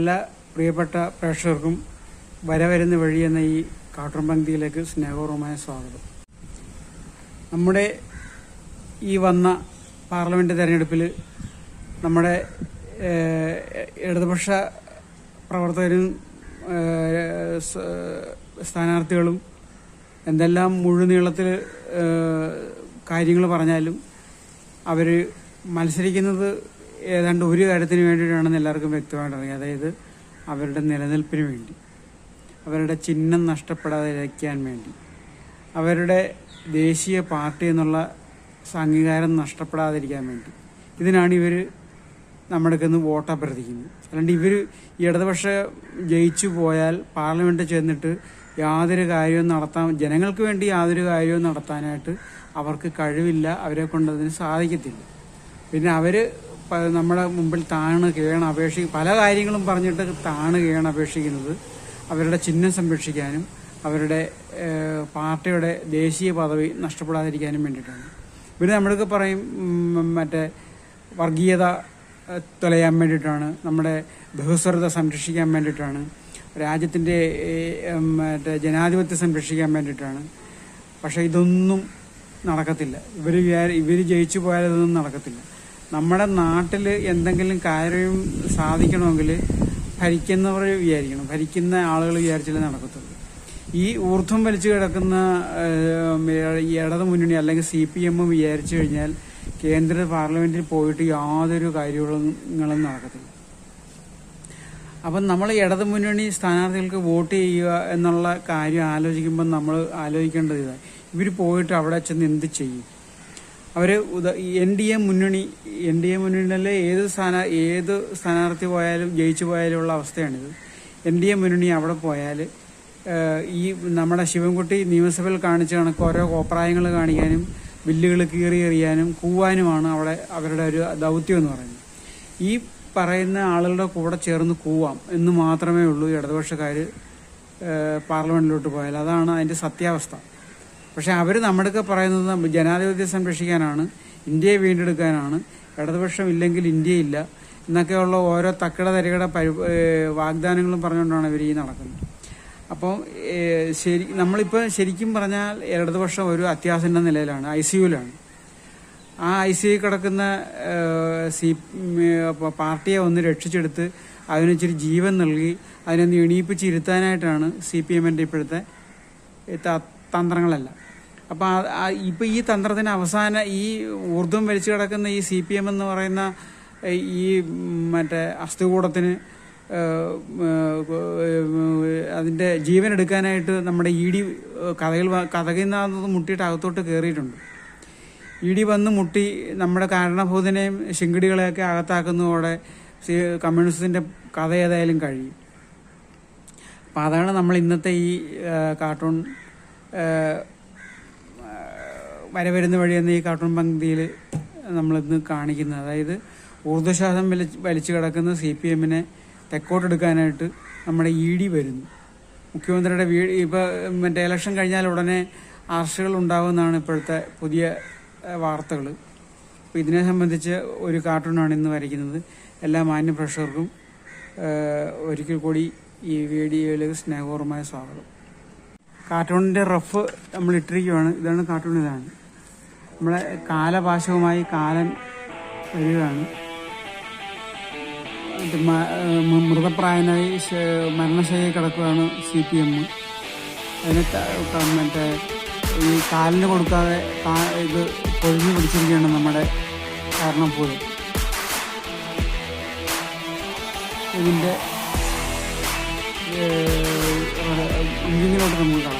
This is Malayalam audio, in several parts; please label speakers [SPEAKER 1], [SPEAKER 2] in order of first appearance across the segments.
[SPEAKER 1] എല്ലാ പ്രിയപ്പെട്ട പ്രേക്ഷകർക്കും വരവരുന്ന വഴി എന്ന ഈ കാട്ടുംപങ്ക്തിയിലേക്ക് സ്നേഹപൂർവമായ സ്വാഗതം. നമ്മുടെ ഈ വന്ന പാർലമെന്റ് തെരഞ്ഞെടുപ്പിൽ നമ്മുടെ ഇടതുപക്ഷ പ്രവർത്തകരും സ്ഥാനാർത്ഥികളും എന്തെല്ലാം മുഴുനീളത്തിൽ കാര്യങ്ങൾ പറഞ്ഞാലും അവർ മത്സരിക്കുന്നത് ഏതാണ്ട് ഒരു കാര്യത്തിന് വേണ്ടിയിട്ടാണെന്ന് എല്ലാവർക്കും വ്യക്തമായിട്ട് അതായത് അവരുടെ നിലനിൽപ്പിന് വേണ്ടി. അവരുടെ ചിഹ്നം നഷ്ടപ്പെടാതിരിക്കാൻ വേണ്ടി. അവരുടെ ദേശീയ പാർട്ടി എന്നുള്ള അംഗീകാരം നഷ്ടപ്പെടാതിരിക്കാൻ വേണ്ടി. ഇതിനാണ് ഇവർ നമ്മുടെ നിന്ന് വോട്ട് അഭ്യർത്ഥിക്കുന്നത്. അല്ലാണ്ട് ഇവർ ഇടതുപക്ഷ ജയിച്ചു പോയാൽ പാർലമെന്റിൽ ചെന്നിട്ട് യാതൊരു കാര്യവും നടത്താൻ ജനങ്ങൾക്ക് വേണ്ടി യാതൊരു കാര്യവും നടത്താനായിട്ട് അവർക്ക് കഴിവില്ല. അവരെ കൊണ്ടതിന് സാധിക്കത്തില്ല. പിന്നെ അവർ പ- നമ്മുടെ മുമ്പിൽ താണ് കീഴാണ് അപേക്ഷിക്കും പല കാര്യങ്ങളും പറഞ്ഞിട്ട് താണ് കീഴാണ് അപേക്ഷിക്കുന്നത്. അവരുടെ ചിഹ്നം സംരക്ഷിക്കാനും അവരുടെ പാർട്ടിയുടെ ദേശീയ പദവി നഷ്ടപ്പെടാതിരിക്കാനും വേണ്ടിയിട്ടാണ്. പിന്നെ നമ്മളൊക്കെ പറയും മറ്റേ വർഗീയത തൊലയാൻ വേണ്ടിയിട്ടാണ് നമ്മുടെ ബഹുസ്വരത സംരക്ഷിക്കാൻ വേണ്ടിയിട്ടാണ് രാജ്യത്തിന്റെ മറ്റേ ജനാധിപത്യം സംരക്ഷിക്കാൻ വേണ്ടിയിട്ടാണ്. പക്ഷേ ഇതൊന്നും നടക്കത്തില്ല. ഇവർ ഇവർ ജയിച്ചു പോയാൽ ഇതൊന്നും നടക്കത്തില്ല. നമ്മുടെ നാട്ടിൽ എന്തെങ്കിലും കാര്യം സാധിക്കണമെങ്കിൽ ഭരിക്കുന്നവർ വിചാരിക്കണം. ഭരിക്കുന്ന ആളുകൾ വിചാരിച്ചാലേ നടക്കത്തുള്ളൂ. ഈ ഊർധ്വം വലിച്ചു കിടക്കുന്ന ഇടത് മുന്നണി അല്ലെങ്കിൽ സി പി എം വിചാരിച്ചു കഴിഞ്ഞാൽ കേന്ദ്ര പാർലമെന്റിൽ പോയിട്ട് യാതൊരു കാര്യങ്ങളും നടക്കത്തില്ല. അപ്പം നമ്മൾ ഇടതു മുന്നണി സ്ഥാനാർത്ഥികൾക്ക് വോട്ട് ചെയ്യുക എന്നുള്ള കാര്യം ആലോചിക്കുമ്പോൾ നമ്മൾ ആലോചിക്കേണ്ടത് ഇതാണ് ഇവർ പോയിട്ട് അവിടെ ചെന്ന് എന്ത് ചെയ്യും? അവർ എൻ ഡി എ മുന്നണി എൻ ഡി എ മുന്നണിയിലെ ഏത് സ്ഥാന ഏത് സ്ഥാനാർത്ഥി പോയാലും ജയിച്ചു പോയാലും ഉള്ള അവസ്ഥയാണിത്. എൻ ഡി എ മുന്നണി അവിടെ പോയാൽ ഈ നമ്മുടെ ശിവൻകുട്ടി നിയമസഭയിൽ കാണിച്ച കണക്ക് ഓരോ കോപ്രായങ്ങൾ കാണിക്കാനും ബില്ലുകൾ കീറി എറിയാനും കൂവാനുമാണ് അവിടെ അവരുടെ ഒരു ദൗത്യം എന്ന് പറയുന്നത്. ഈ പറയുന്ന ആളുകളുടെ കൂടെ ചേർന്ന് കൂവാം എന്ന് മാത്രമേ ഉള്ളൂ ഇടതുപക്ഷക്കാർ പാർലമെന്റിലോട്ട് പോയാൽ അതാണ് അതിന്റെ സത്യാവസ്ഥ. പക്ഷെ അവർ നമ്മുടെയൊക്കെ പറയുന്നത് ജനാധിപത്യം സംരക്ഷിക്കാനാണ് ഇന്ത്യയെ വീണ്ടെടുക്കാനാണ്. ഇടതുപക്ഷം ഇല്ലെങ്കിൽ ഇന്ത്യയില്ല എന്നൊക്കെയുള്ള ഓരോ തക്കട തരികട പരി വാഗ്ദാനങ്ങളും പറഞ്ഞുകൊണ്ടാണ് ഇവർ ഈ നടക്കുന്നത്. അപ്പോൾ ശരി നമ്മളിപ്പോൾ ശരിക്കും പറഞ്ഞാൽ ഇടതുപക്ഷം ഒരു അത്യാസന്ന നിലയിലാണ് ഐ സി യുവിലാണ് ആ ഐ സി കിടക്കുന്ന സി പാർട്ടിയെ ഒന്ന് രക്ഷിച്ചെടുത്ത് അതിനൊച്ചിരി ജീവൻ നൽകി അതിനൊന്ന് എണീപ്പിച്ചിരുത്താനായിട്ടാണ് സി പി എമ്മിന്റെ ഇപ്പോഴത്തെ തന്ത്രങ്ങളെല്ലാം. അപ്പം ഇപ്പൊ ഈ തന്ത്രത്തിന് അവസാന ഈ ഊർധ്വം വലിച്ചു കിടക്കുന്ന ഈ സി പി എം എന്ന് പറയുന്ന ഈ മറ്റേ അസ്ഥികൂടത്തിന് അതിന്റെ ജീവൻ എടുക്കാനായിട്ട് നമ്മുടെ ഇ ഡി കഥകൾ കഥകിൽ നിന്ന് മുട്ടിയിട്ട് അകത്തോട്ട് കയറിയിട്ടുണ്ട് ഇ ഡി വന്ന് മുട്ടി നമ്മുടെ കാരണഭൂതനെയും ശിങ്കിടികളെയൊക്കെ അകത്താക്കുന്നതോടെ കമ്മ്യൂണിസത്തിന്റെ കഥ ഏതായാലും കഴിയും. അപ്പം അതാണ് നമ്മൾ ഇന്നത്തെ ഈ കാർട്ടൂൺ വരവരുന്ന വഴി എന്ന ഈ കാർട്ടൂൺ പങ്ക്തിയിൽ നമ്മളിന്ന് കാണിക്കുന്നത്. അതായത് ഊർജശ്വാസം വലിച്ച് വലിച്ചു കിടക്കുന്ന സി പി എമ്മിനെ തെക്കോട്ടെടുക്കാനായിട്ട് നമ്മുടെ ഇ ഡി വരുന്നു. മുഖ്യമന്ത്രിയുടെ വീട് ഇപ്പോൾ മറ്റേ ഇലക്ഷൻ കഴിഞ്ഞാൽ ഉടനെ അറസ്റ്റുകൾ ഉണ്ടാകുമെന്നാണ് ഇപ്പോഴത്തെ പുതിയ വാർത്തകൾ. അപ്പോൾ ഇതിനെ സംബന്ധിച്ച് ഒരു കാർട്ടൂണാണ് ഇന്ന് വരയ്ക്കുന്നത്. എല്ലാ മാന്യ പ്രേക്ഷകർക്കും ഏഹ്, ഒരിക്കൽ കൂടി ഈ വീഡിയോയിലേക്ക് സ്നേഹപൂർവമായ സ്വാഗതം. കാർട്ടൂണിന്റെ റഫ് നമ്മൾ ഇട്ടിരിക്കുകയാണ്. ഇതാണ് കാർട്ടൂൺ ഇതാണ്. നമ്മളെ കാലപാശവുമായി കാലൻ വരികയാണ്. മൃതപ്രായനായി മരണശൈലി കിടക്കുകയാണ് സി പി എം. അതിന് മറ്റേ ഈ കാലിന് കൊടുക്കാതെ ഇത് പൊഴിഞ്ഞു പിടിച്ചിരിക്കുകയാണ് നമ്മുടെ കാരണം പോലും. ഇതിന്റെ എഞ്ചിനിലോട്ട് നമുക്ക് കാണാം.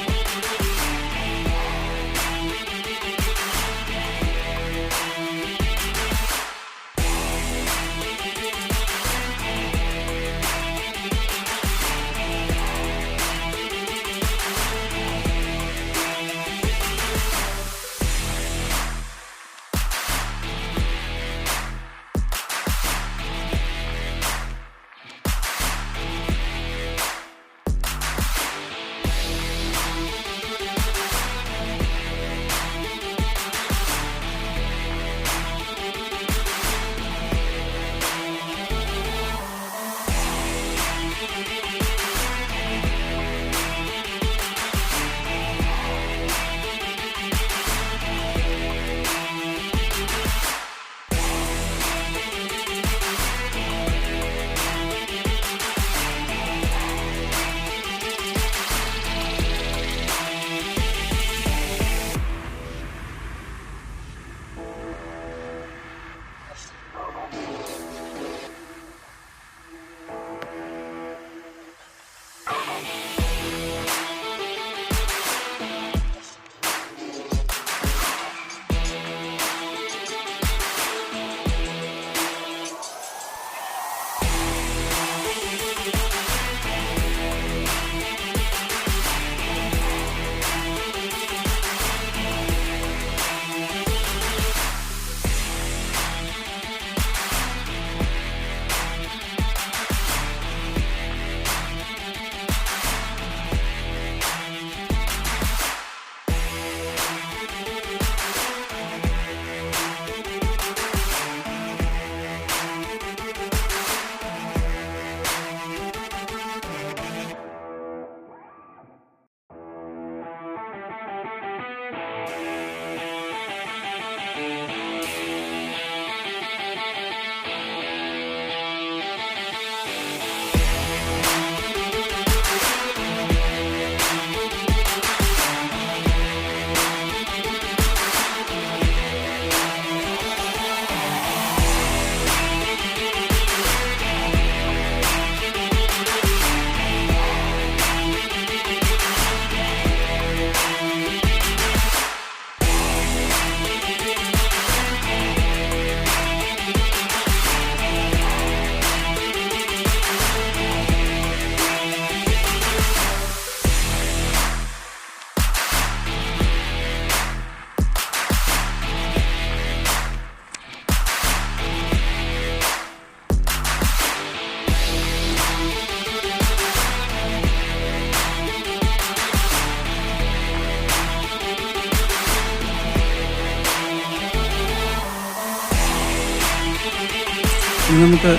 [SPEAKER 1] നമുക്ക്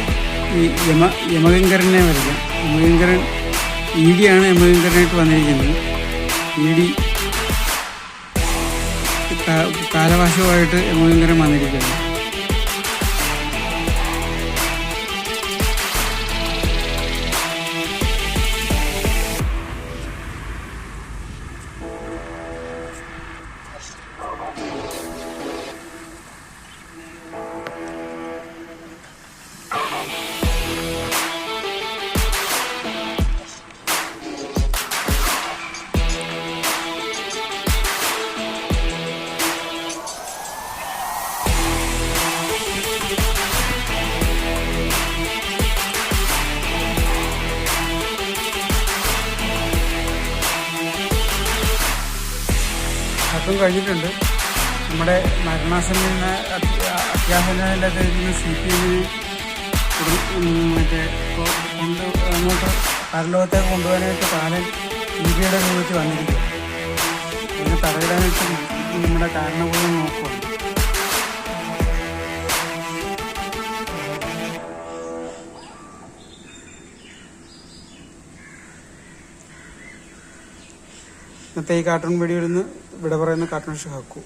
[SPEAKER 1] ഈ യമ യമകങ്കരനെ വരയ്ക്കാം. യമകങ്കരൻ ഇ ഡിയാണ് യമകങ്കരനായിട്ട് വന്നിരിക്കുന്നത്. ഇ ഡി കാലവാശവുമായിട്ട് യമകങ്കരൻ വന്നിരിക്കുന്നത് അതും കഴിഞ്ഞിട്ടുണ്ട്. നമ്മുടെ മരണാസന്ന അത്യാഹനത്തിന്റെ ഇരുന്ന് സി പി എമ്മിനെ മറ്റേ കൊണ്ട് അങ്ങോട്ട് പരലോകത്തേക്ക് കൊണ്ടുപോകാനായിട്ട് കാലൻ ഇന്ത്യയുടെ രൂപത്തിൽ വന്നിരിക്കും അതിനെ തടയിടാനായിട്ട് നമ്മുടെ കാരണപൂർവം നോക്കുകയാണ് ഇന്നത്തെ ഈ കാർട്ടൂൺ വീഡിയോയിൽ നിന്ന് ഇവിടെ പറയുന്ന കാർട്ടൂൺ ഷാക്കു.